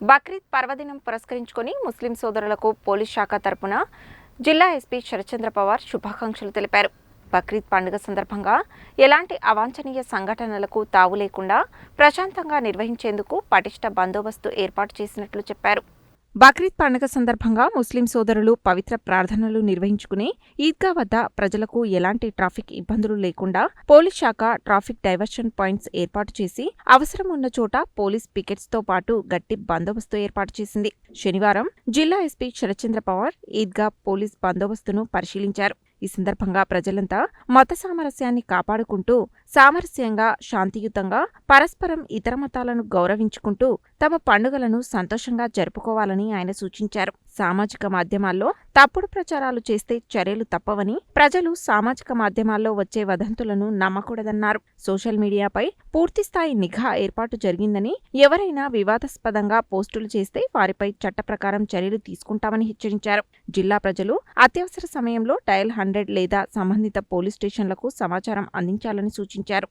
బక్రీద్ పర్వదినం పురస్కరించుకొని ముస్లిం సోదరులకు పోలీస్ శాఖ తరపున జిల్లా ఎస్పీ శరత్చంద్ర పవార్ శుభాకాంక్షలు తెలిపారు. బక్రీద్ పండుగ సందర్భంగా ఎలాంటి అవాంఛనీయ సంఘటనలకు తావు లేకుండా ప్రశాంతంగా నిర్వహించేందుకు పటిష్ట బందోబస్తు ఏర్పాటు చేసినట్లు చెప్పారు. బక్రీద్ పండుగ సందర్భంగా ముస్లిం సోదరులు పవిత్ర ప్రార్థనలు నిర్వహించుకుని ఈద్గా వద్ద ప్రజలకు ఎలాంటి ట్రాఫిక్ ఇబ్బందులు లేకుండా పోలీస్ శాఖ ట్రాఫిక్ డైవర్షన్ పాయింట్స్ ఏర్పాటు చేసి అవసరం ఉన్న చోట పోలీస్ పికెట్స్తో పాటు గట్టి బందోబస్తు ఏర్పాటు చేసింది. శనివారం జిల్లా ఎస్పీ శరత్చంద్ర పవార్ ఈద్గా పోలీస్ బందోబస్తును పరిశీలించారు. ఈ సందర్భంగా ప్రజలంతా మత సామరస్యాన్ని కాపాడుకుంటూ సామరస్యంగా శాంతియుతంగా పరస్పరం ఇతర మతాలను గౌరవించుకుంటూ తమ పండుగలను సంతోషంగా జరుపుకోవాలని ఆయన సూచించారు. సామాజిక మాధ్యమాల్లో తప్పుడు ప్రచారాలు చేస్తే చర్యలు తప్పవని ప్రజలు సామాజిక మాధ్యమాల్లో వచ్చే వదంతులను నమ్మకూడదన్నారు. సోషల్ మీడియాపై పూర్తిస్థాయి నిఘా ఏర్పాటు జరిగిందని ఎవరైనా వివాదాస్పదంగా పోస్టులు చేస్తే వారిపై చట్ట ప్రకారం చర్యలు తీసుకుంటామని హెచ్చరించారు. జిల్లా ప్రజలు అత్యవసర సమయంలో డయల్ హండ్రెడ్ లేదా సంబంధిత పోలీస్ స్టేషన్లకు సమాచారం అందించాలని సూచించారు. bochinchar